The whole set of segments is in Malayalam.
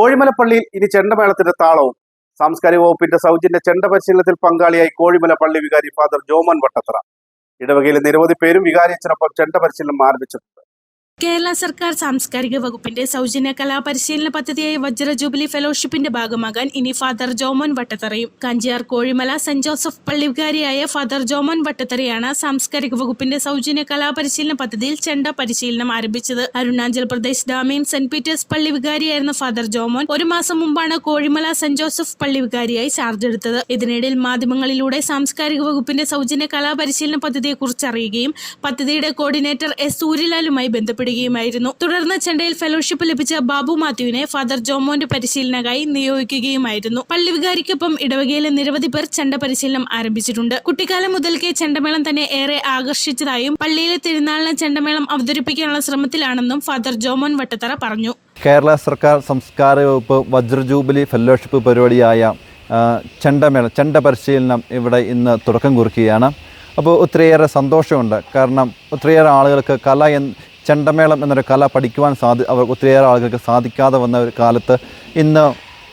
കോഴിമലപ്പള്ളിയിൽ ഇനി ചെണ്ടമേളത്തിന്റെ താളവും സാംസ്കാരിക വകുപ്പിന്റെ സൗജന്യ ചെണ്ട പരിശീലനത്തിൽ പങ്കാളിയായി കോഴിമല പള്ളി വികാരി ഫാദർ ജോമൻ വട്ടത്തറ. ഇടവകയിലെ നിരവധി പേരും വികാരിയച്ഛനൊപ്പം ചെണ്ട പരിശീലനം ആരംഭിച്ചിട്ടുണ്ട്. കേരള സർക്കാർ സാംസ്കാരിക വകുപ്പിന്റെ സൗജന്യ കലാപരിശീലന പദ്ധതിയായ വജ്ര ജൂബിലി ഫെലോഷിപ്പിന്റെ ഭാഗമാകാൻ ഇനി ഫാദർ ജോമോൻ വട്ടത്തറയും. കഞ്ചിയാർ കോഴിമല സെന്റ് ജോസഫ് പള്ളിവികാരിയായ ഫാദർ ജോമോൻ വട്ടത്തറയാണ് സാംസ്കാരിക വകുപ്പിന്റെ സൗജന്യ കലാപരിശീലന പദ്ധതിയിൽ ചെണ്ട പരിശീലനം ആരംഭിച്ചത്. Arunachal Pradesh Damian saint Peter's പള്ളി വികാരിയായിരുന്ന ഫാദർ ജോമോൻ ഒരു മാസം മുമ്പാണ് കോഴിമല സെന്റ് ജോസഫ് പള്ളി വികാരിയായി ചാർജ് എടുത്തത്. ഇതിനിടയിൽ മാധ്യമങ്ങളിലൂടെ സാംസ്കാരിക വകുപ്പിന്റെ സൗജന്യ കലാപരിശീലന പദ്ധതിയെക്കുറിച്ച് അറിയുകയും പദ്ധതിയുടെ കോർഡിനേറ്റർ എസ് സൂര്യലാലുമായി ബന്ധപ്പെടുകയുമായിരുന്നു തുടർന്ന് ചെണ്ടയിൽ ഫെലോഷിപ്പ് ലഭിച്ച ബാബു മാത്യുവിനെ ഫാദർ ജോമോന്റെ പരിശീലനകായി നിയോഗിക്കുകയുമായിരുന്നു. പള്ളിവികാരിക്കൊപ്പം ഇടവകയിലെ നിരവധി പേർ ചെണ്ട പരിശീലനം ആരംഭിച്ചിട്ടുണ്ട്. കുട്ടിക്കാലം മുതൽക്കേ ചെണ്ടമേളം തന്നെ ഏറെ ആകർഷിച്ചതായും പള്ളിയിലെ തിരുനാളിന് ചെണ്ടമേളം അവതരിപ്പിക്കാനുള്ള ശ്രമത്തിലാണെന്നും ഫാദർ ജോമോൻ വട്ടത്തറ പറഞ്ഞു. കേരള സർക്കാർ സംസ്കാര വകുപ്പ് വജ്രജൂബിലി ഫെലോഷിപ്പ് പരിപാടിയായ ചെണ്ടമേള ചെണ്ട പരിശീലനം ഇവിടെ ഇന്ന് തുടക്കം കുറിക്കുകയാണ്. അപ്പോൾ ഒത്തിരിയേറെ സന്തോഷമുണ്ട്. കാരണം ഒത്തിരിയേറെ ആളുകൾക്ക് കല ചെണ്ടമേളം എന്നൊരു കല പഠിക്കുവാൻ സാധി അവർ ഒത്തിരിയേറെ ആളുകൾക്ക് സാധിക്കാതെ വന്ന ഒരു കാലത്ത് ഇന്ന്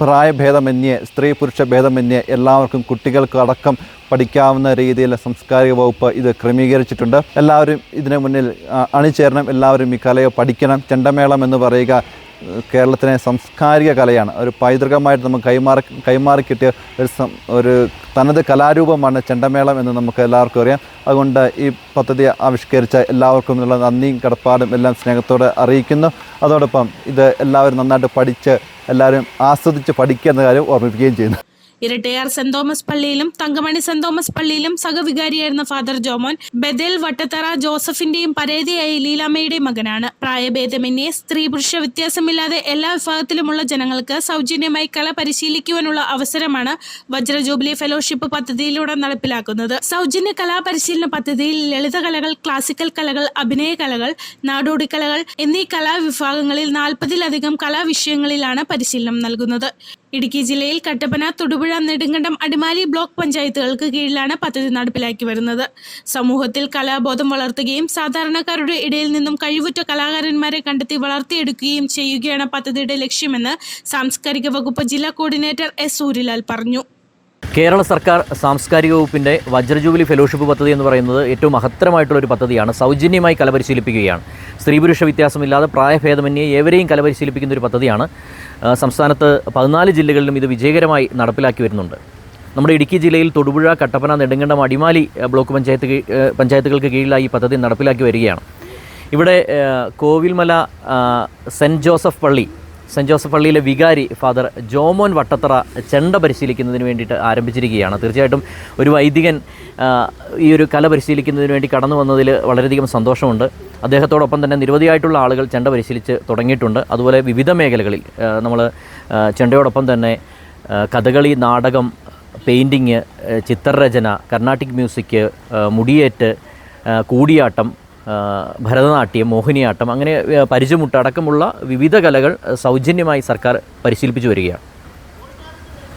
പ്രായഭേദമന്യേ സ്ത്രീ പുരുഷ ഭേദമന്യേ എല്ലാവർക്കും കുട്ടികൾക്ക് അടക്കം പഠിക്കാവുന്ന രീതിയിൽ സാംസ്കാരിക വകുപ്പ് ഇത് ക്രമീകരിച്ചിട്ടുണ്ട്. എല്ലാവരും ഇതിന് മുന്നിൽ അണിചേരണം എല്ലാവരും ഈ കലയെ പഠിക്കണം. ചെണ്ടമേളം എന്ന് പറയുക ഏഹ്, കേരളത്തിലെ സാംസ്കാരിക കലയാണ്. ഒരു പൈതൃകമായിട്ട് നമുക്ക് കൈമാറി കൈമാറി കിട്ടിയ ഒരു ഒരു തനത് കലാരൂപമാണ് ചെണ്ടമേളം എന്ന് നമുക്ക് എല്ലാവർക്കും അറിയാം. അതുകൊണ്ട് ഈ പദ്ധതി ആവിഷ്കരിച്ച എല്ലാവർക്കും ഉള്ള നന്ദിയും കടപ്പാടും എല്ലാം സ്നേഹത്തോടെ അറിയിക്കുന്നു. അതോടൊപ്പം ഇത് എല്ലാവരും നന്നായിട്ട് പഠിച്ച് എല്ലാവരും ആസ്വദിച്ച് പഠിക്കുക എന്ന കാര്യം ഓർമ്മിപ്പിക്കുകയും ചെയ്യുന്നു. ഇരട്ടയാർ സെന്റ് തോമസ് പള്ളിയിലും തങ്കമണി സെന്റ് തോമസ് പള്ളിയിലും സഹവികാരിയായിരുന്ന ഫാദർ ജോമോൻ ബദേൽ വട്ടത്തറ ജോസഫിന്റെയും പരേതയായ ലീലാമ്മയുടെയും മകനാണ്. പ്രായഭേദമന്യേ സ്ത്രീ പുരുഷ വ്യത്യാസമില്ലാതെ എല്ലാ വിഭാഗത്തിലുമുള്ള ജനങ്ങൾക്ക് സൗജന്യമായി കല പരിശീലിക്കുവാനുള്ള അവസരമാണ് വജ്ര ജൂബിലി ഫെലോഷിപ്പ് പദ്ധതിയിലൂടെ നടപ്പിലാക്കുന്നത്. സൗജന്യ കലാപരിശീലന പദ്ധതിയിൽ ലളിതകലകൾ ക്ലാസിക്കൽ കലകൾ അഭിനയ കലകൾ നാടോടി കലകൾ എന്നീ കലാവിഭാഗങ്ങളിൽ നാൽപ്പതിലധികം കലാവിഷയങ്ങളിലാണ് പരിശീലനം നൽകുന്നത്. ഇടുക്കി ജില്ലയിൽ കട്ടപ്പന തൊടുപുഴ നെടുങ്കണ്ടം അടിമാലി ബ്ലോക്ക് പഞ്ചായത്തുകൾക്ക് കീഴിലാണ് പദ്ധതി നടപ്പിലാക്കി വരുന്നത്. സമൂഹത്തിൽ കലാബോധം വളർത്തുകയും സാധാരണക്കാരുടെ ഇടയിൽ നിന്നും കഴിവുറ്റ കലാകാരന്മാരെ കണ്ടെത്തി വളർത്തിയെടുക്കുകയും ചെയ്യുകയാണ് പദ്ധതിയുടെ ലക്ഷ്യമെന്ന് സാംസ്കാരിക വകുപ്പ് ജില്ലാ കോർഡിനേറ്റർ എസ് സൂര്യലാൽ പറഞ്ഞു. കേരള സർക്കാർ സാംസ്കാരിക വകുപ്പിന്റെ വജ്രജൂബിലി ഫെലോഷിപ്പ് പദ്ധതി എന്ന് പറയുന്നത് ഏറ്റവും മഹത്തരമായിട്ടുള്ള ഒരു പദ്ധതിയാണ്. സൗജന്യമായി കലപരിശീലിപ്പിക്കുകയാണ്. സ്ത്രീ പുരുഷ വ്യത്യാസമില്ലാതെ പ്രായഭേദമന്യേ ഏവരെയും കലപരിശീലിപ്പിക്കുന്ന ഒരു പദ്ധതിയാണ്. സംസ്ഥാനത്ത് പതിനാല് ജില്ലകളിലും ഇത് വിജയകരമായി നടപ്പിലാക്കി വരുന്നുണ്ട്. നമ്മുടെ ഇടുക്കി ജില്ലയിൽ തൊടുപുഴ കട്ടപ്പന നെടുങ്കണ്ടം അടിമാലി ബ്ലോക്ക് പഞ്ചായത്ത് പഞ്ചായത്തുകൾക്ക് കീഴിലായി ഈ പദ്ധതി നടപ്പിലാക്കി വരികയാണ്. ഇവിടെ കോവിൽമല സെന്റ് ജോസഫ് പള്ളി സെന്റ് ജോസഫ് പള്ളിയിലെ വികാരി ഫാദർ ജോമോൻ വട്ടത്തറ ചെണ്ട പരിശീലിക്കുന്നതിന് വേണ്ടിയിട്ട് ആരംഭിച്ചിരിക്കുകയാണ്. തീർച്ചയായിട്ടും ഒരു വൈദികൻ ഈ ഒരു കല പരിശീലിക്കുന്നതിന് വേണ്ടി കടന്നു വന്നതിൽ വളരെയധികം സന്തോഷമുണ്ട്. അദ്ദേഹത്തോടൊപ്പം തന്നെ നിരവധിയായിട്ടുള്ള ആളുകൾ ചെണ്ട പരിശീലിച്ച് തുടങ്ങിയിട്ടുണ്ട്. അതുപോലെ വിവിധ മേഖലകളിൽ നമ്മൾ ചെണ്ടയോടൊപ്പം തന്നെ കഥകളി നാടകം പെയിന്റിങ് ചിത്രരചന കർണാട്ടിക് മ്യൂസിക് മുടിയേറ്റ് കൂടിയാട്ടം ഭരതനാട്യം മോഹിനിയാട്ടം അങ്ങനെ പരിചയമുട്ടടക്കമുള്ള വിവിധ കലകൾ സൗജന്യമായി സർക്കാർ പരിശീലിപ്പിച്ചു വരികയാണ്.